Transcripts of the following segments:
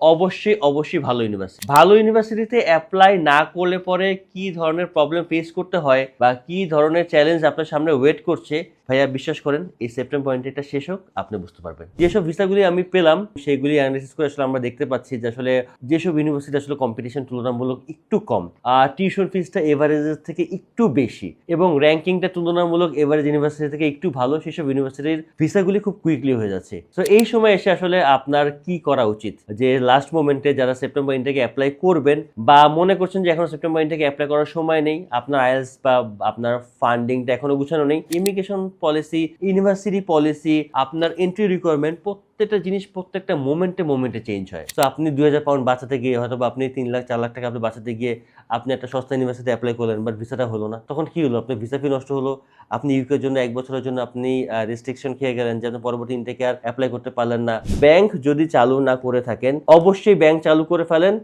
অবশ্যই অবশ্যই ভালো ইউনিভার্সিটি ভালো ইউনিভার্সিটিতে অ্যাপ্লাই না করলে পরে কি ধরনের প্রবলেম ফেস করতে হয় বা কি ধরনের চ্যালেঞ্জ আপনার সামনে ওয়েট করছে ভাইয়া বিশ্বাস করেন, এই সেপ্টেম্বর পয়েন্টটা শেষ হোক, আপনি বুঝতে পারবেন। যেসব ভিসাগুলি আমি পেলাম সেইগুলি অ্যানালিসিস করে আসলে আমরা দেখতে পাচ্ছি যে আসলে যেসব ইউনিভার্সিটি আসলে কম্পিটিশন তুলনামূলক একটু কম, আর টিউশন ফিসটা এভারেজের থেকে একটু বেশি, এবং র্যাঙ্কিংটা তুলনামূলক এভারেজ ইউনিভার্সিটি থেকে একটু ভালো, সেসব ইউনিভার্সিটির ভিসাগুলি খুব কুইকলি হয়ে যাচ্ছে। তো এই সময় এসে আসলে আপনার কি করা উচিত? যে লাস্ট মোমেন্টে যারা সেপ্টেম্বর ইনটেকে অ্যাপ্লাই করবেন, বা মনে করছেন যে এখন সেপ্টেম্বর ইনটেকে অ্যাপ্লাই করার সময় নেই, আপনার আইএলস বা আপনার ফান্ডিংটা এখনও গুছানো নেই ইমিগ্রেশন পলিসি ইউনিভার্সিটি পলিসি আপনার এন্ট্রি রিকোয়ারমেন্ট প্রত্যেকটা জিনিস প্রত্যেকটা মোমেন্টে মোমেন্টে চেঞ্জ হয়। তো আপনি দুই হাজার পাউন্ড বাঁচাতে গিয়ে হয়তো আপনি তিন লাখ, চার লাখ টাকা আপনি বাঁচাতে গিয়ে আপনি একটা সস্তা ইউনিভার্সিটি অ্যাপ্লাই করলেন বাট ভিসাটা হলো না। তখন কি হলো? আপনার ভিসা ফি নষ্ট হলো, আপনি ইউকের জন্য এক বছরের জন্য আপনি রেস্ট্রিকশন খেয়ে গেলেন, যেন পরবর্তী ইনটেকে আর অ্যাপ্লাই করতে পারলেন না। ব্যাংক যদি চালু না করে থাকেন, অবশ্যই ব্যাংক চালু করে ফেলেন।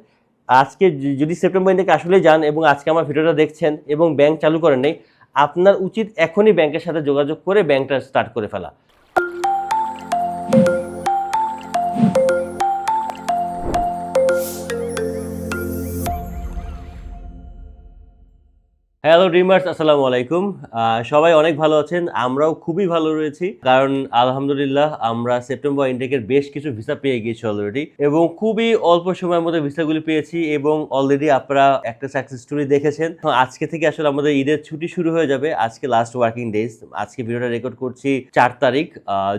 আজকে যদি সেপ্টেম্বর ইনটেকে আসলে যান এবং আজকে আমার ভিডিওটা দেখছেন এবং ব্যাংক চালু করেন নাই আপনার উচিত এখনই ব্যাংকের সাথে যোগাযোগ করে ব্যাংকটা স্টার্ট করে ফেলা। হ্যালো ড্রিমার্স আসসালামু আলাইকুম। সবাই অনেক ভালো আছেন, আমরাও খুবই ভালো রয়েছি। কারণ, আলহামদুলিল্লাহ, আমরা সেপ্টেম্বর ইনটেকের বেশ কিছু ভিসা পেয়ে গিয়েছি অলরেডি এবং খুবই অল্প সময়ের মধ্যে ভিসাগুলি পেয়েছি এবং অলরেডি আপনারা একটা সাকসেস স্টোরি দেখেছেন। আজকে থেকে আসলে আমাদের ঈদের ছুটি শুরু হয়ে যাবে, আজকে লাস্ট ওয়ার্কিং ডেজ আজকে ভিডিওটা রেকর্ড করছি চার তারিখ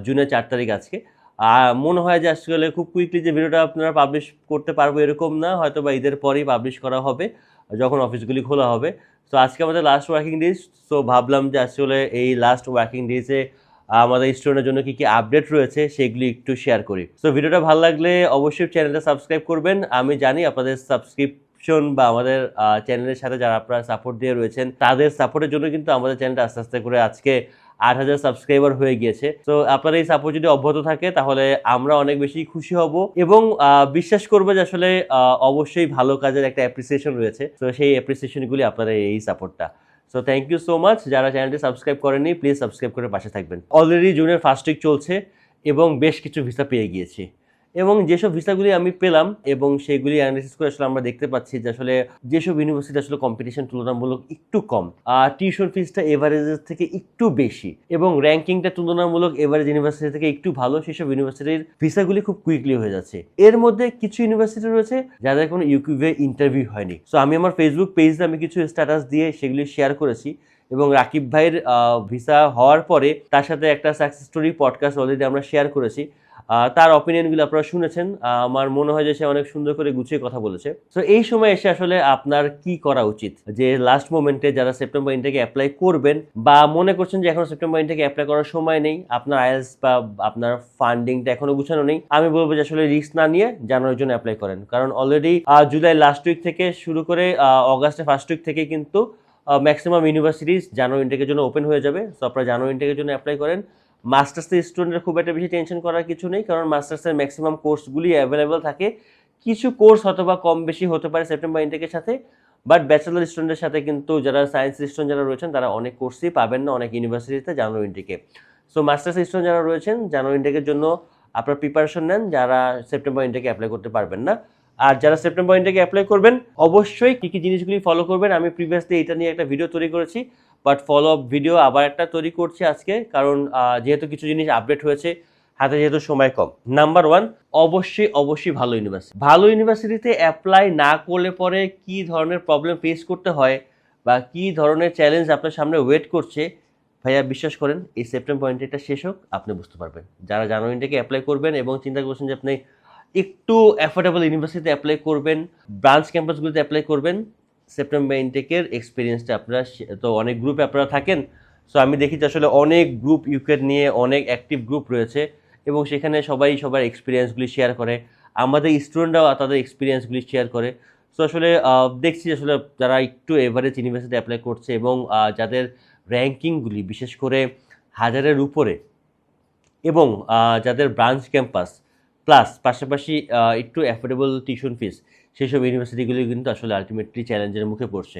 জুনের চার তারিখ আজকে। আর মনে হয় যে আসলে খুব কুইকলি যে ভিডিওটা আপনারা পাবলিশ করতে পারব এরকম না হয়তো বা ঈদের পরেই পাবলিশ করা হবে, যখন অফিসগুলি খোলা হবে। তো আজকে আমাদের লাস্ট ওয়ার্কিং ডেজ সো ভাবলাম যে আসলে এই লাস্ট ওয়ার্কিং ডেজে আমাদের স্টুডেন্টের জন্য কি কি আপডেট রয়েছে সেগুলি একটু শেয়ার করি। সো ভিডিওটা ভালো লাগলে অবশ্যই চ্যানেলটা সাবস্ক্রাইব করবেন। আমি জানি আপনাদের সাবস্ক্রিপশন বা আমাদের চ্যানেলের সাথে যারা আপনারা সাপোর্ট দিয়ে রয়েছেন, তাদের সাপোর্টের জন্য কিন্তু আমাদের চ্যানেলটা আস্তে আস্তে করে আজকে আট হাজার সাবস্ক্রাইবার হয়ে গিয়েছে। তো আপনার এই সাপোর্ট যদি অব্যাহত থাকে, তাহলে আমরা অনেক বেশি খুশি হব এবং বিশ্বাস করব যে আসলে অবশ্যই ভালো কাজের একটা অ্যাপ্রিসিয়েশন রয়েছে। তো সেই অ্যাপ্রিসিয়েশনগুলি আপনার এই সাপোর্টটা so thank you so much যারা চ্যানেলটি সাবস্ক্রাইব করেনি প্লিজ সাবস্ক্রাইব করে পাশে থাকবেন। অলরেডি জুনের ফার্স্ট উইক চলছে এবং বেশ কিছু ভিসা পেয়ে গিয়েছি। এবং যেসব ভিসাগুলি আমি পেলাম এবং সেগুলি অ্যানালিসিস করে আসলে আমরা দেখতে পাচ্ছি যে আসলে যেসব ইউনিভার্সিটি আসলে কম্পিটিশন তুলনামূলক একটু কম, আর টিউশন ফিসটা এভারেজের থেকে একটু বেশি এবং র্যাঙ্কিংটা তুলনামূলক এভারেজ ইউনিভার্সিটি থেকে একটু ভালো, সেসব ইউনিভার্সিটির ভিসাগুলি খুব কুইকলি হয়ে যাচ্ছে। এর মধ্যে কিছু ইউনিভার্সিটি রয়েছে যাদের কোনো ইউকিউবে ইন্টারভিউ হয়নি। সো আমি আমার ফেসবুক পেজে আমি কিছু স্ট্যাটাস দিয়ে সেগুলি শেয়ার করেছি এবং রাকিব ভাইয়ের ভিসা হওয়ার পরে তার সাথে একটা সাকসেস স্টোরি পডকাস্ট অলরেডি আমরা শেয়ার করেছি। তার অপিনিয়নগুলো আপনারা শুনেছেন। আমার মনে হয় যে সে অনেক সুন্দর করে গুছিয়ে কথা বলেছে। তো এই সময় এসে আসলে আপনার কি করা উচিত? যে লাস্ট মোমেন্টে যারা সেপ্টেম্বর ইনটেকে অ্যাপ্লাই করবেন বা মনে করছেন যে এখন সেপ্টেম্বর ইনটেকে অ্যাপ্লাই করার সময় নেই, আপনার আইএলস বা আপনার ফান্ডিংটা এখনও গুছানো নেই, আমি বলব যে আসলে রিস্ক না নিয়ে জানুয়ারির জন্য অ্যাপ্লাই করেন। কারণ অলরেডি জুলাই লাস্ট উইক থেকে শুরু করে অগাস্টের ফার্স্ট উইক থেকে কিন্তু ম্যাক্সিমাম ইউনিভার্সিটিস জানুয়ারি ইনটেকের জন্য ওপেন হয়ে যাবে। সো আপনারা জানুয়ারি ইনটেকের জন্য অ্যাপ্লাই করেন। মাস্টার্সের স্টুডেন্টের খুব একটা বেশি টেনশন করার কিছু নেই, কারণ মাস্টার্সের ম্যাক্সিমাম কোর্সগুলি অ্যাভেলেবেল থাকে। কিছু কোর্স হয়তো বা কম বেশি হতে পারে সেপ্টেম্বর ইনটেকের সাথে বাট ব্যাচেলার স্টুডেন্টের সাথে কিন্তু যারা সায়েন্স স্টুডেন্ট যারা রয়েছেন, তারা অনেক কোর্সই পাবেন না, অনেক ইউনিভার্সিটিতে জানুয়ারি ইনটেকে সো মাস্টার্স স্টুডেন্ট যারা রয়েছেন, জানুয়ারি ইনটেকের জন্য আপনার প্রিপারেশন নেন, যারা সেপ্টেম্বর ইনটেকে অ্যাপ্লাই করতে পারবেন না। আর যারা সেপ্টেম্বর ইনটেকে অ্যাপ্লাই করবেন, অবশ্যই কী কী জিনিসগুলি ফলো করবেন, আমি প্রিভিয়াসলি এটা নিয়ে একটা ভিডিও তৈরি করেছি। বাট ফলো আপ ভিডিও আবার একটা তৈরি করছি আজকে, কারণ যেহেতু কিছু জিনিস আপডেট হয়েছে, হাতে যেহেতু সময় কম। নাম্বার ওয়ান অবশ্যই অবশ্যই ভালো ইউনিভার্সিটি ভালো ইউনিভার্সিটিতে অ্যাপ্লাই না করলে পরে কি ধরনের প্রবলেম ফেস করতে হয় বা কি ধরনের চ্যালেঞ্জ আপনার সামনে ওয়েট করছে, ভাইয়া বিশ্বাস করেন, এই সেপ্টেম্বর পয়েন্টটা শেষ হোক, আপনি বুঝতে পারবেন। যারা জানুয়ারি থেকে অ্যাপ্লাই করবেন এবং চিন্তা করছেন যে আপনি একটু অ্যাফোর্ডেবল ইউনিভার্সিটিতে অ্যাপ্লাই করবেন ব্রাঞ্চ ক্যাম্পাসগুলিতে অ্যাপ্লাই করবেন সেপ্টেম্বর ইনটেকের এক্সপিরিয়েন্সটা আপনারা তো অনেক গ্রুপে আপনারা থাকেন। সো আমি দেখি যে আসলে অনেক গ্রুপ ইউকের নিয়ে অনেক অ্যাক্টিভ গ্রুপ রয়েছে এবং সেখানে সবাই সবার এক্সপিরিয়েন্সগুলি শেয়ার করে। আমাদের স্টুডেন্টরাও তাদের এক্সপিরিয়েন্সগুলি শেয়ার করে। সো আসলে দেখছি আসলে যারা একটু এভারেজ ইউনিভার্সিটি অ্যাপ্লাই করছে এবং যাদের র্যাঙ্কিংগুলি বিশেষ করে হাজারের উপরে এবং যাদের ব্রাঞ্চ ক্যাম্পাস প্লাস পাশাপাশি একটু অ্যাফোর্ডেবল টিউশন ফিস সেই সব ইউনিভার্সিটিগুলি কিন্তু আসলে আলটিমেটলি চ্যালেঞ্জের মুখে পড়ছে।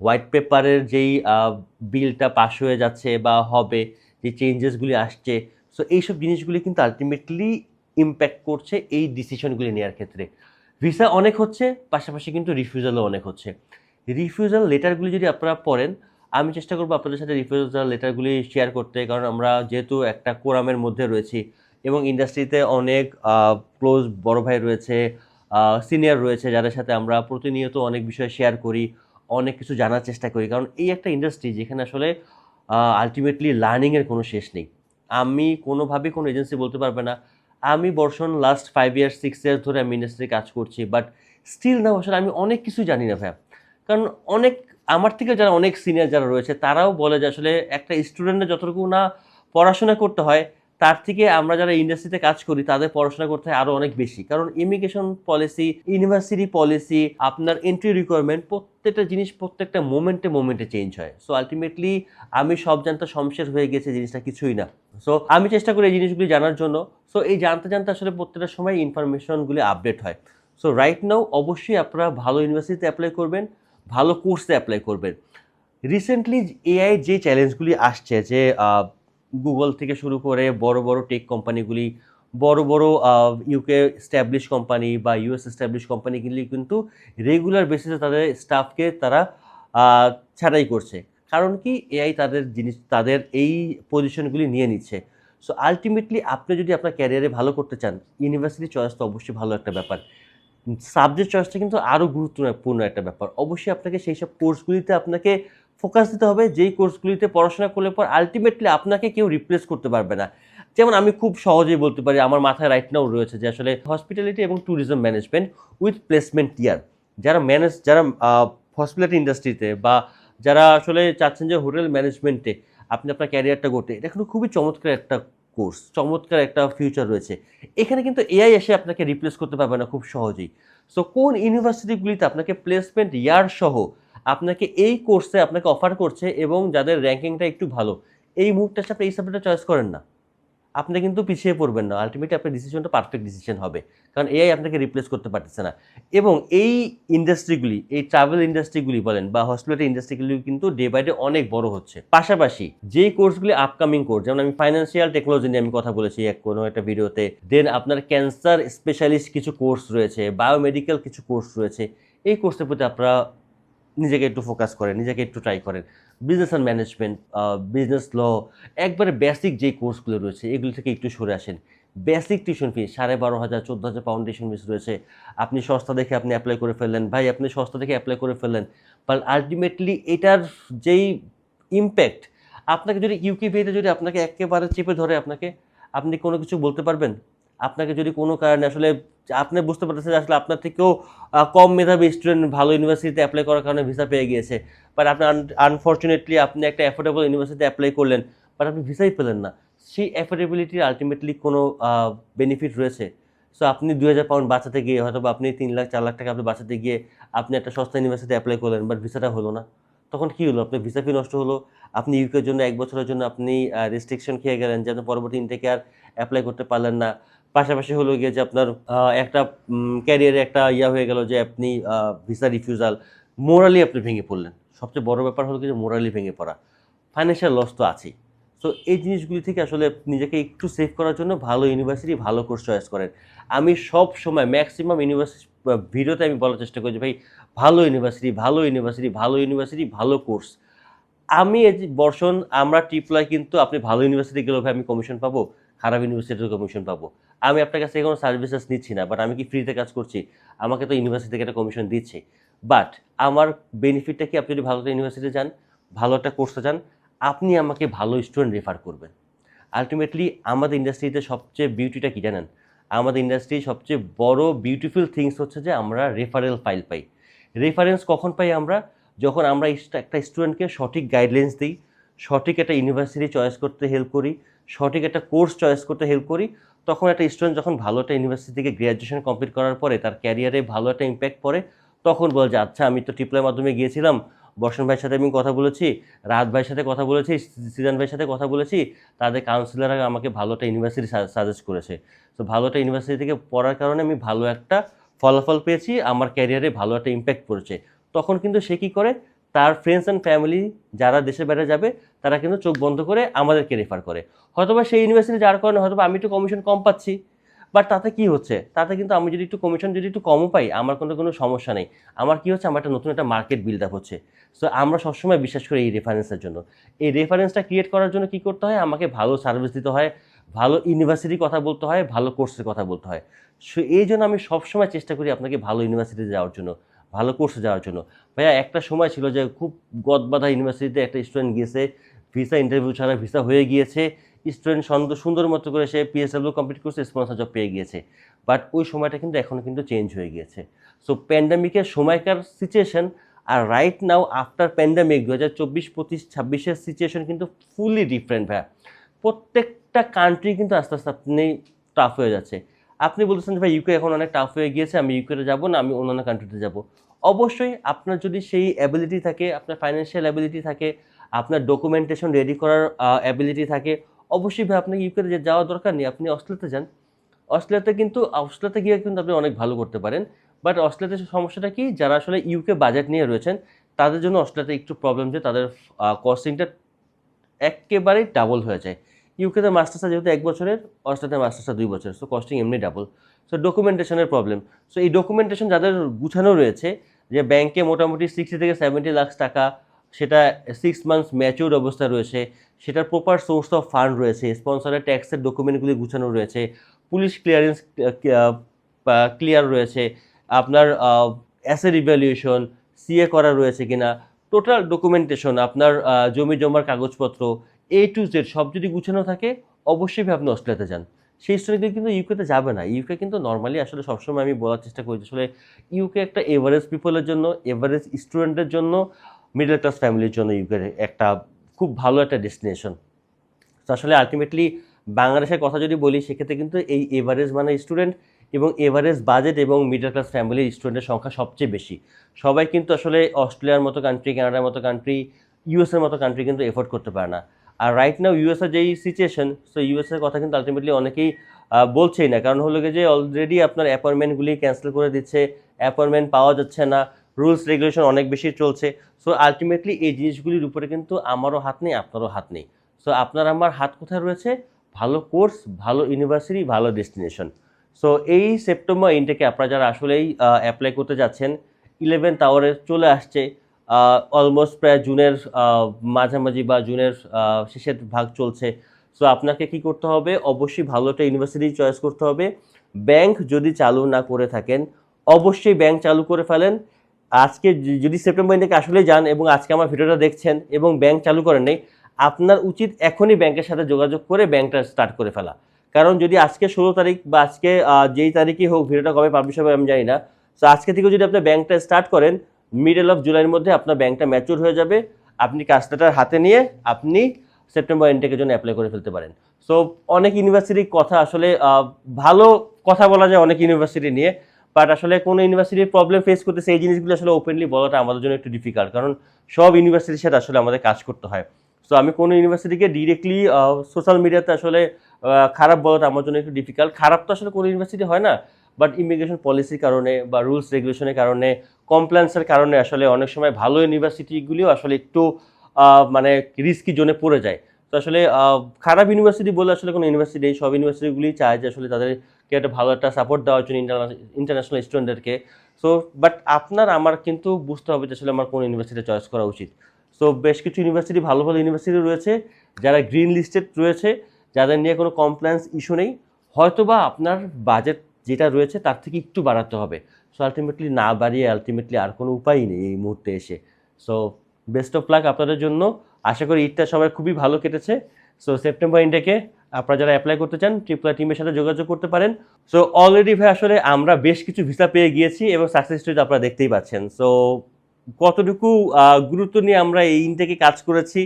হোয়াইট পেপারের যেই বিলটা পাশ হয়ে যাচ্ছে বা হবে, যে চেঞ্জেসগুলি আসছে সো এইসব জিনিসগুলি কিন্তু আলটিমেটলি ইম্প্যাক্ট করছে এই ডিসিশনগুলি নেওয়ার ক্ষেত্রে। ভিসা অনেক হচ্ছে, পাশাপাশি কিন্তু রিফিউজালও অনেক হচ্ছে। রিফিউজাল লেটারগুলি যদি আপনারা পড়েন, আমি চেষ্টা করব আপনাদের সাথে রিফিউজাল লেটারগুলি শেয়ার করতে, কারণ আমরা যেহেতু একটা কোরামের মধ্যে রয়েছি এবং ইন্ডাস্ট্রিতে অনেক ক্লোজ বড় ভাই রয়েছে সিনিয়র রয়েছে, যাদের সাথে আমরা প্রতিনিয়ত অনেক বিষয় শেয়ার করি, অনেক কিছু জানার চেষ্টা করি। কারণ এই একটা ইন্ডাস্ট্রি যেখানে আসলে আলটিমেটলি লার্নিংয়ের কোনো শেষ নেই। আমি কোনোভাবেই কোনো এজেন্সি বলতে পারবে না। আমি Barshan last five years six years ধরে আমি ইন্ডাস্ট্রি কাজ করছি বাট স্টিল না আসলে আমি অনেক কিছু জানি না ভাইয়া। কারণ অনেক, আমার থেকে যারা অনেক সিনিয়র যারা রয়েছে, তারাও বলে যে আসলে একটা স্টুডেন্টের যতটুকু না পড়াশোনা করতে হয় তার থেকে আমরা যারা ইন্ডাস্ট্রিতে কাজ করি, তাদের পড়াশোনা করতে হয় আরও অনেক বেশি। কারণ ইমিগ্রেশন পলিসি ইউনিভার্সিটি পলিসি আপনার এন্ট্রি রিকোয়ারমেন্ট প্রত্যেকটা জিনিস প্রত্যেকটা মোমেন্টে মোমেন্টে চেঞ্জ হয়। সো আলটিমেটলি আমি সব জানতে সমশেষ হয়ে গেছে, জিনিসটা কিছুই না। সো আমি চেষ্টা করি এই জিনিসগুলি জানার জন্য। সো এই জানতে জানতে আসলে প্রত্যেকটা সময় ইনফরমেশনগুলি আপডেট হয়। সো রাইট নাও অবশ্যই আপনারা ভালো ইউনিভার্সিটিতে অ্যাপ্লাই করবেন, ভালো কোর্সে অ্যাপ্লাই করবেন। রিসেন্টলি এআই যে চ্যালেঞ্জগুলি আসছে যে গুগল থেকে শুরু করে বড় বড় টেক কোম্পানিগুলি, বড় বড় ইউকে স্ট্যাবলিশ কোম্পানি বা ইউএস স্ট্যাবলিশ কোম্পানিগুলি কিন্তু রেগুলার বেসিসে তাদের স্টাফকে তারা ছাঁটাই করছে। কারণ কি এআই তাদের জিনিস, তাদের এই পজিশনগুলি নিয়ে নিচ্ছে। সো আলটিমেটলি আপনি যদি আপনার ক্যারিয়ারে ভালো করতে চান ইউনিভার্সিটি চয়েস তো অবশ্যই ভালো একটা ব্যাপার। সাবজেক্ট চয়েসটা কিন্তু আরও গুরুত্বপূর্ণ একটা ব্যাপার। অবশ্যই আপনাকে সেই সব কোর্সগুলিতে আপনাকে ফোকাস দিতে হবে, যেই কোর্সগুলিতে পড়াশোনা করলে পর আলটিমেটলি আপনাকে কেউ রিপ্লেস করতে পারবে না। যেমন আমি খুব সহজেই বলতে পারি, আমার মাথায় রাইট নাও রয়েছে যে আসলে হসপিটালিটি এবং tourism management with placement year যারা ম্যানেজ যারা হসপিটালিটি ইন্ডাস্ট্রিতে বা যারা আসলে চাচ্ছেন যে হোটেল ম্যানেজমেন্টে আপনি আপনার ক্যারিয়ারটা করতে এটা কিন্তু খুবই চমৎকার একটা কোর্স চমৎকার একটা ফিউচার রয়েছে। এখানে কিন্তু এআই এসে আপনাকে রিপ্লেস করতে পারবে না খুব সহজেই। সো কোন ইউনিভার্সিটিগুলিতে আপনাকে প্লেসমেন্ট ইয়ার সহ আপনাকে এই কোর্সে আপনাকে অফার করছে এবং যাদের র্যাঙ্কিংটা একটু ভালো, এই এসে আপনি এই সাবজেক্টটা চয়েস করেন না। আপনি কিন্তু পিছিয়ে পড়বেন না। আলটিমেটলি আপনার ডিসিশনটা পারফেক্ট ডিসিশন হবে। কারণ এআই আপনাকে রিপ্লেস করতে পারতেছে না। এবং এই ইন্ডাস্ট্রিগুলি এই ট্রাভেল ইন্ডাস্ট্রিগুলি বলেন বা হসপিটালিটি ইন্ডাস্ট্রিগুলি কিন্তু ডে বাই ডে অনেক বড় হচ্ছে। পাশাপাশি যেই কোর্সগুলি আপকামিং কোর্স যেমন আমি ফাইন্যান্সিয়াল টেকনোলজি নিয়ে আমি কথা বলেছি এক কোনো একটা ভিডিওতে দেন আপনার ক্যান্সার স্পেশালিস্ট কিছু কোর্স রয়েছে বায়োমেডিক্যাল কিছু কোর্স রয়েছে, এই কোর্সের প্রতি আপনারা নিজেকে একটু ফোকাস করেন, নিজেকে একটু ট্রাই করেন। Business and management business law একবারে বেসিক যে কোর্সগুলো রয়েছে, এগুলো থেকে একটু সরে আসেন। বেসিক টিউশন ফি সাড়ে বারো হাজার, চোদ্দ হাজার পাউন্ড টিউশন ফিস রয়েছে। আপনি সস্তা দেখে আপনি অ্যাপ্লাই করে ফেললেন, ভাই আপনি সস্তা দেখে অ্যাপ্লাই করে ফেললেন বাট আলটিমেটলি এটার যেই ইম্প্যাক্ট আপনাকে যদি ইউকে ভিতে যদি আপনাকে একেবারে চেপে ধরে আপনাকে, আপনি কোনো কিছু বলতে পারবেন? আপনাকে যদি কোনো কারণে আসলে আপনি বুঝতে পারতেছেন যে আসলে আপনার থেকেও কম মেধাবী স্টুডেন্ট ভালো ইউনিভার্সিটিতে অ্যাপ্লাই করার কারণে ভিসা পেয়ে গিয়েছে। বাট আপনি আনফর্চুনেটলি আপনি একটা অ্যাফোর্ডেবল ইউনিভার্সিটিতে অ্যাপ্লাই করলেন বাট আপনি ভিসাই পেলেন না। সেই অ্যাফোর্ডেবিলিটির আলটিমেটলি কোনো বেনিফিট রয়েছে। সো আপনি দুই হাজার পাউন্ড বাঁচাতে গিয়ে হয়তো বা আপনি তিন লাখ, চার লাখ টাকা আপনি বাঁচাতে গিয়ে আপনি একটা সস্তা ইউনিভার্সিটিতে অ্যাপ্লাই করলেন বাট ভিসাটা হলো না। তখন কী হলো? আপনার ভিসা ফি নষ্ট হলো। আপনি ইউকের জন্য এক বছরের জন্য আপনি রেস্ট্রিকশন খেয়ে গেলেন, যেন পরবর্তী ইনটেকে আর অ্যাপ্লাই করতে পারলেন না। পাশাপাশি হলো গিয়ে যে আপনার একটা ক্যারিয়ারে একটা ইয়া হয়ে গেল যে আপনি ভিসা রিফিউজাল মোরালি আপনি ভেঙে পড়লেন। সবচেয়ে বড় ব্যাপার হলো কি যে মোরালি ভেঙে পড়া। ফাইন্যান্সিয়াল লস তো আছেই। সো এই জিনিসগুলি থেকে আসলে নিজেকে একটু সেভ করার জন্য ভালো ইউনিভার্সিটি ভালো কোর্স চয়েস করেন। আমি সব সময় ম্যাক্সিমাম ইউনিভার্সিটি ভিডিওতে আমি বলার চেষ্টা করি যে, ভাই, ভালো ইউনিভার্সিটি ভালো ইউনিভার্সিটি ভালো ইউনিভার্সিটি ভালো কোর্স আমি এই বর্ষণ, আমরা টিপ্লাই কিন্তু আপনি ভালো ইউনিভার্সিটি গেলেও ভাই আমি কমিশন পাবো। খারাপ ইউনিভার্সিটির কমিশন পাবো। আমি আপনার কাছ থেকে কোনো সার্ভিসেস নিচ্ছি না বাট আমি কি ফ্রিতে কাজ করছি? আমাকে তো ইউনিভার্সিটি থেকে একটা কমিশন দিচ্ছে। বাট আমার বেনিফিটটা কি? আপনি যদি ভালো একটা ইউনিভার্সিটি যান, ভালো একটা কোর্সে যান, আপনি আমাকে ভালো স্টুডেন্ট রেফার করবেন। আলটিমেটলি আমাদের ইন্ডাস্ট্রিতে সবচেয়ে বিউটিটা কি জানেন? আমাদের ইন্ডাস্ট্রির সবচেয়ে বড় বিউটিফুল থিংস হচ্ছে যে আমরা রেফারেল ফাইল পাই। রেফারেন্স কখন পাই আমরা? যখন আমরা একটা স্টুডেন্টকে সঠিক গাইডলাইন্স দিই, সঠিক একটা ইউনিভার্সিটি চয়েস করতে হেল্প করি সঠিক একটা কোর্স চয়েস করতে হেল্প করি, তখন একটা স্টুডেন্ট যখন ভালো একটা ইউনিভার্সিটি থেকে গ্র্যাজুয়েশন কমপ্লিট করার পরে তার ক্যারিয়ারে ভালো একটা ইম্প্যাক্ট পড়ে, তখন বলে যে আচ্ছা আমি তো ট্রিপলের মাধ্যমে গিয়েছিলাম, বর্ষণ ভাইয়ের সাথে আমি কথা বলেছি রাত ভাইয়ের সাথে কথা বলেছি, সিজান ভাইয়ের সাথে কথা বলেছি, তাদের কাউন্সিলররা আমাকে ভালো একটা ইউনিভার্সিটি সাজেস্ট করেছে। তো ভালো একটা ইউনিভার্সিটি থেকে পড়ার কারণে আমি ভালো একটা ফলাফল পেয়েছি, আমার ক্যারিয়ারে ভালো একটা ইম্প্যাক্ট পড়েছে। তখন কিন্তু সে কী করে? তার ফ্রেন্ডস অ্যান্ড ফ্যামিলি যারা দেশের বাইরে যাবে, তারা কিন্তু চোখ বন্ধ করে আমাদেরকে রেফার করে। হয়তোবা সেই ইউনিভার্সিটি যার কারণে হয়তোবা আমি একটু কমিশন কম পাচ্ছি বাট তাতে কি হচ্ছে? তাতে কিন্তু আমি যদি একটু কমিশন যদি একটু কমও পাই, আমার কোনো কোনো সমস্যা নেই। আমার কি হচ্ছে? আমার একটা নতুন একটা মার্কেট বিল্ড আপ হচ্ছে। সো আমরা সবসময় বিশ্বাস করি এই রেফারেন্সের জন্য। এই রেফারেন্সটা ক্রিয়েট করার জন্য কি করতে হয়? আমাকে ভালো সার্ভিস দিতে হয়, ভালো ইউনিভার্সিটির কথা বলতে হয়, ভালো কোর্সের কথা বলতে হয়। সো এই জন্য আমি সবসময় চেষ্টা করি আপনাকে ভালো ইউনিভার্সিটিতে যাওয়ার জন্য। ভালো কোর্সে যাওয়ার জন্য। ভাইয়া, একটা সময় ছিল যে খুব গদবাধা ইউনিভার্সিটিতে একটা স্টুডেন্ট গিয়েছে ভিসা ইন্টারভিউ ছাড়া ভিসা হয়ে গিয়েছে স্টুডেন্ট সুন্দর সুন্দর মতো করে সে পিএসডাব্লিউ কমপ্লিট করছে স্পন্সর জব পেয়ে গিয়েছে। বাট ওই সময়টা কিন্তু এখনও কিন্তু চেঞ্জ হয়ে গিয়েছে। সো প্যান্ডামিকের সময়কার সিচুয়েশন আর রাইট নাও আফটার প্যান্ডামিক দু হাজার চব্বিশ, পঁচিশ, ছাব্বিশের সিচুয়েশন কিন্তু ফুললি ডিফারেন্ট ভাইয়া। প্রত্যেকটা কান্ট্রি কিন্তু আস্তে আস্তে, আপনি টাফ হয়ে যাচ্ছে। আপনি বলতেছেন যে, ভাই ইউকে এখন অনেক টাফ হয়ে গিয়েছে, আমি ইউকেতে যাব না, আমি অন্যান্য কান্ট্রিতে যাব। অবশ্যই আপনার যদি সেই অ্যাবিলিটি থাকে, আপনার ফাইন্যান্সিয়াল অ্যাবিলিটি থাকে, আপনার ডকুমেন্টেশন রেডি করার অ্যাবিলিটি থাকে, অবশ্যই ভাই, আপনাকে ইউকেতে যাওয়ার দরকার নেই। আপনি অস্ট্রেলিয়াতে যান। অস্ট্রেলিয়াতে কিন্তু, অস্ট্রেলিয়াতে গিয়ে কিন্তু আপনি অনেক ভালো করতে পারেন। বাট অস্ট্রেলিয়াতে সমস্যাটা কি? যারা আসলে ইউকে বাজেট নিয়ে রয়েছেন, তাদের জন্য অস্ট্রেলিয়াতে একটু প্রবলেম যে, তাদের কস্টিংটা একেবারেই ডাবল হয়ে যায়। ইউকেতে মাস্টার্সটা যেহেতু এক বছরের অস্ট্রেলিয়াতে মাস্টার্সটা দুই বছরের সো কস্টিং এমনি ডাবল সো ডকুমেন্টেশনের প্রবলেম সো এই ডকুমেন্টেশন যাদের গুছানো রয়েছে, যে ব্যাংকে মোটামুটি সিক্সটি থেকে সেভেন্টি লাখ টাকা, সেটা সিক্স মান্থস ম্যাচিউর অবস্থা রয়েছে, সেটার প্রপার সোর্স অফ ফান্ড রয়েছে স্পন্সরের ট্যাক্সের ডকুমেন্টগুলি গুছানো রয়েছে পুলিশ ক্লিয়ারেন্স ক্লিয়ার রয়েছে, আপনার অ্যাসেট ইভ্যালুয়েশন সিএ করা রয়েছে কিনা টোটাল ডকুমেন্টেশন আপনার জমি জমার কাগজপত্র এ টু জেড সব যদি গুছানো থাকে, অবশ্যই আপনি অস্ট্রেলিয়াতে যান। সেই স্টুডেন্টগুলো কিন্তু ইউকেতে যাবে না। ইউকে কিন্তু নর্মালি আসলে সবসময় আমি বলার চেষ্টা করি আসলে ইউকে একটা এভারেজ পিপলের জন্য এভারেজ স্টুডেন্টের জন্য মিডল ক্লাস ফ্যামিলির জন্য ইউকে একটা খুব ভালো একটা ডেস্টিনেশন তো আসলে আলটিমেটলি বাংলাদেশের কথা যদি বলি, সেক্ষেত্রে কিন্তু এই এভারেজ মানে স্টুডেন্ট এবং এভারেজ বাজেট এবং মিডল ক্লাস ফ্যামিলির স্টুডেন্টের সংখ্যা সবচেয়ে বেশি। সবাই কিন্তু আসলে অস্ট্রেলিয়ার মতো কান্ট্রি কানাডার মতো কান্ট্রি ইউএসের মতো কান্ট্রি কিন্তু এফোর্ড করতে পারে না। আর রাইট নাও ইউএসের যেই সিচুয়েশন সো ইউএসএর কথা কিন্তু আলটিমেটলি অনেকেই বলছেই না। কারণ হলো যে অলরেডি আপনার অ্যাপয়েন্টমেন্টগুলি ক্যান্সেল করে দিচ্ছে অ্যাপয়েন্টমেন্ট পাওয়া যাচ্ছে না রুলস রেগুলেশন অনেক বেশি চলছে। সো আলটিমেটলি এই জিনিসগুলির উপরে কিন্তু আমারও হাত নেই, আপনারও হাত নেই। সো আপনার আমার হাত কোথায় রয়েছে? ভালো কোর্স ভালো ইউনিভার্সিটি ভালো ডেস্টিনেশন সো এই সেপ্টেম্বর ইনটেকে আপনারা যারা আসলেই অ্যাপ্লাই করতে যাচ্ছেন ইলেভেন্থ আওয়ারে চলে আসছে অলমোস্ট প্রায় জুনের মাঝামাঝি বা জুনের শেষের ভাগ চলছে। সো আপনাকে কি করতে হবে? অবশ্যই ভালো একটা ইউনিভার্সিটি চয়েস করতে হবে। ব্যাংক যদি চালু না করে থাকেন, অবশ্যই ব্যাংক চালু করে ফেলেন। আজকে যদি সেপ্টেম্বর থেকে আসলে যান এবং আজকে আমার ভিডিওটা দেখছেন এবং ব্যাংক চালু করেন নেই, আপনার উচিত এখনই ব্যাংকের সাথে যোগাযোগ করে ব্যাংকটা স্টার্ট করে ফেলা। কারণ যদি আজকে ষোলো তারিখ বা আজকে যেই তারিখই হোক, ভিডিওটা কবে পাবলিশ হবে আমি জানি না। তো আজকে থেকে যদি আপনি ব্যাংকটা স্টার্ট করেন মিডল অফ জুলাইয়ের মধ্যে আপনার ব্যাংকটা ম্যাচিউর হয়ে যাবে। আপনি কাজটাটার হাতে নিয়ে আপনি সেপ্টেম্বর ইনটেকের জন্য অ্যাপ্লাই করে ফেলতে পারেন। সো অনেক ইউনিভার্সিটির কথা আসলে ভালো কথা বলা যায় অনেক ইউনিভার্সিটি নিয়ে বাট আসলে কোনো ইউনিভার্সিটির প্রবলেম ফেস করতেছে, এই জিনিসগুলো আসলে ওপেনলি বলাটা আমাদের জন্য একটু ডিফিকাল্ট কারণ সব ইউনিভার্সিটির সাথে আসলে আমাদের কাজ করতে হয়। সো আমি কোনো ইউনিভার্সিটিকে ডিরেক্টলি সোশ্যাল মিডিয়াতে আসলে খারাপ বলাটা আমার জন্য একটু ডিফিকাল্ট খারাপ তো আসলে কোনো ইউনিভার্সিটি হয় না। বাট ইমিগ্রেশন পলিসির কারণে বা রুলস রেগুলেশনের কারণে কমপ্লেন্সের কারণে আসলে অনেক সময় ভালো ইউনিভার্সিটিগুলিও আসলে একটু মানে রিস্কি জোনে পড়ে যায়। তো আসলে খারাপ ইউনিভার্সিটি বলে আসলে কোনো ইউনিভার্সিটি সব ইউনিভার্সিটিগুলি চায় যে আসলে তাদেরকে একটা ভালো একটা সাপোর্ট দেওয়ার জন্য ইন্টারন্যাশনাল স্টুডেন্টদেরকে সো বাট আপনার, আমার কিন্তু বুঝতে হবে যে আসলে আমার কোন ইউনিভার্সিটি চয়েস করা উচিত। সো বেশ কিছু ইউনিভার্সিটি ভালো ভালো ইউনিভার্সিটি রয়েছে, যারা গ্রিন লিস্টেড রয়েছে, যাদের নিয়ে কোনো কমপ্লেন্স ইস্যু নেই। হয়তোবা আপনার বাজেট যেটা রয়েছে তার থেকে একটু বাড়াতে হবে। সো আলটিমেটলি না বাড়িয়ে আলটিমেটলি আর কোনো উপায়ই নেই এই মুহূর্তে এসে। সো বেস্ট অফ লাক আপনাদের জন্য। আশা করি ঈদটা সবাই খুবই ভালো কেটেছে। সো সেপ্টেম্বর ইন্ডেকে আপনারা যারা অ্যাপ্লাই করতে চান ট্রিপলা টিমের সাথে যোগাযোগ করতে পারেন। সো অলরেডি ভাই, আসলে আমরা বেশ কিছু ভিসা পেয়ে গিয়েছি এবং সাকসেস স্টোরি আপনারা দেখতেই পাচ্ছেন। সো কতটুকু গুরুত্ব নিয়ে আমরা এই ইনটেকে কাজ করেছি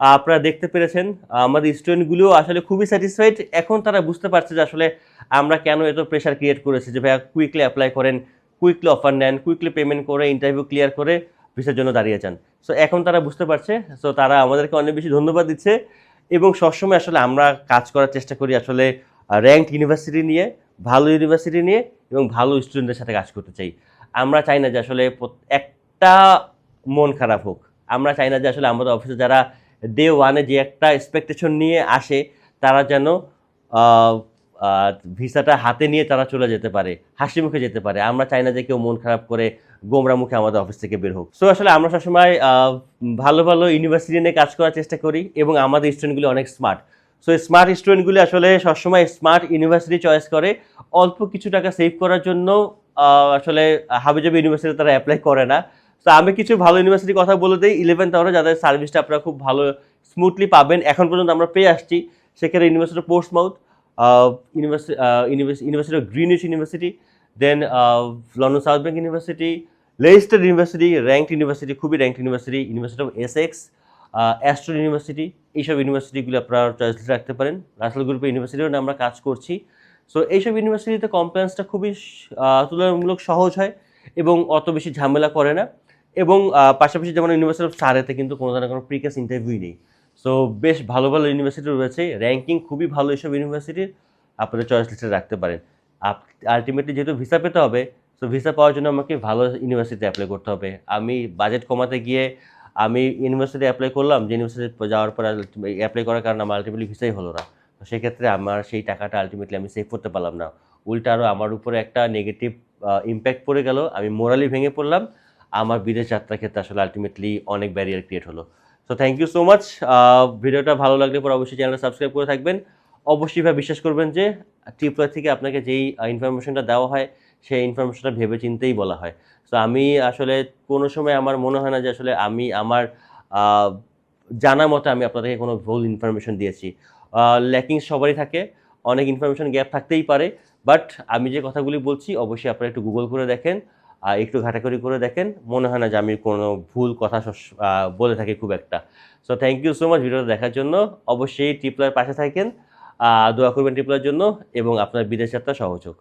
আপনারা দেখতে পেরেছেন, আমাদের স্টুডেন্টগুলিও আসলে খুবই স্যাটিসফাইড এখন তারা বুঝতে পারছে যে আসলে আমরা কেন এত প্রেশার ক্রিয়েট করেছি যে ভাইয়া কুইকলি অ্যাপ্লাই করেন কুইকলি অফার নেন কুইকলি পেমেন্ট করে ইন্টারভিউ ক্লিয়ার করে ভিসার জন্য দাঁড়িয়ে যান। সো এখন তারা বুঝতে পারছে সো তারা আমাদেরকে অনেক বেশি ধন্যবাদ দিচ্ছে এবং সবসময় আসলে আমরা কাজ করার চেষ্টা করি আসলে র্যাঙ্ক ইউনিভার্সিটি নিয়ে, ভালো ইউনিভার্সিটি নিয়ে এবং ভালো স্টুডেন্টদের সাথে কাজ করতে চাই। আমরা চাই না যে আসলে একটা মন খারাপ হোক। আমরা চাই না যে আসলে আমাদের অফিসে যারা ডে ওয়ানে যে একটা এক্সপেকটেশন নিয়ে আসে, তারা যেন ভিসাটা হাতে নিয়ে তারা চলে যেতে পারে, হাসি মুখে যেতে পারে। আমরা চাই না যে কেউ মন খারাপ করে গোমরা মুখে আমাদের অফিস থেকে বের হোক। সো আসলে আমরা সবসময় ভালো ভালো ইউনিভার্সিটি নিয়ে কাজ করার চেষ্টা করি এবং আমাদের স্টুডেন্টগুলি অনেক স্মার্ট সো স্মার্ট স্টুডেন্টগুলি আসলে সবসময় স্মার্ট ইউনিভার্সিটি চয়েস করে। অল্প কিছু টাকা সেভ করার জন্য আসলে হাবিজাবি ইউনিভার্সিটি তারা অ্যাপ্লাই করে না। তো আমি কিছু ভালো ইউনিভার্সিটির কথা বলে দিই। ইলেভেন তাহলে যাদের সার্ভিসটা আপনারা খুব ভালো স্মুথলি পাবেন। এখন পর্যন্ত আমরা পেয়ে আসছি সেখানে university of Portsmouth university university of Greenwich university then London South Bank university Leicester university ranked university খুবই ranked university university of Essex Astro university এইসব ইউনিভার্সিটিগুলো আপনারা চয়েস রাখতে পারেন। রাসেল গ্রুপের ইউনিভার্সিটিও আমরা কাজ করছি। সো এইসব ইউনিভার্সিটিতে কমপ্লেন্সটা খুবই তুলনামূলক সহজ হয় এবং অত বেশি ঝামেলা করে না। এবং পাশাপাশি যেমন ইউনিভার্সিটি অফ সারেতে কিন্তু কোনো ধরনের কোনো প্রিকাস ইন্টারভিউ নেই। সো বেশ ভালো ভালো ইউনিভার্সিটি রয়েছে। র্যাঙ্কিং খুবই ভালো এইসব ইউনিভার্সিটির আপনারা চয়েস লিস্টে রাখতে পারেন। আলটিমেটলি যেহেতু ভিসা পেতে হবে সো ভিসা পাওয়ার জন্য আমাকে ভালো ইউনিভার্সিটিতে অ্যাপ্লাই করতে হবে। আমি বাজেট কমাতে গিয়ে আমি ইউনিভার্সিটি অ্যাপ্লাই করলাম, যে ইউনিভার্সিটি যাওয়ার পর অ্যাপ্লাই করার কারণে আমার আলটিমেটলি ভিসাই হলো না। তো সেক্ষেত্রে আমার সেই টাকাটা আলটিমেটলি আমি সেভ করতে পারলাম না। উল্টা আরও আমার উপরে একটা নেগেটিভ ইম্প্যাক্ট পড়ে গেল। আমি মোরালি ভেঙে পড়লাম। আমার বিদেশ যাত্রার ক্ষেত্রে আসলে আলটিমেটলি অনেক ব্যারিয়ার ক্রিয়েট হলো। So thank you so much ভিডিওটা ভালো লাগলে পর অবশ্যই চ্যানেলটা সাবস্ক্রাইব করে থাকবেন। অবশ্যই ভাই বিশ্বাস করবেন যে ট্রিপওয়ার থেকে আপনাকে যেই ইনফরমেশনটা দেওয়া হয়, সেই ইনফরমেশনটা ভেবে চিন্তেই বলা হয়। সো আমি আসলে কোনো সময় আমার মনে হয় না যে আসলে আমি আমার জানা মতো আমি আপনাদেরকে কোনো ভুল ইনফরমেশন দিয়েছি। ল্যাকিং সবারই থাকে, অনেক ইনফরমেশন গ্যাপ থাকতেই পারে। বাট আমি যে কথাগুলি বলছি, অবশ্যই আপনারা একটু গুগল করে দেখেন। আর একটু ঘাটাঘাটি করে দেখেন। মনে হয় না যে আমি কোনো ভুল কথা বলে থাকি খুব একটা। So thank you so much ভিডিওটা দেখার জন্য। অবশ্যই টিপলার পাশে থাকেন। দোয়া করবেন টিপলার জন্য এবং আপনার বিদেশ যাত্রা সহযোগ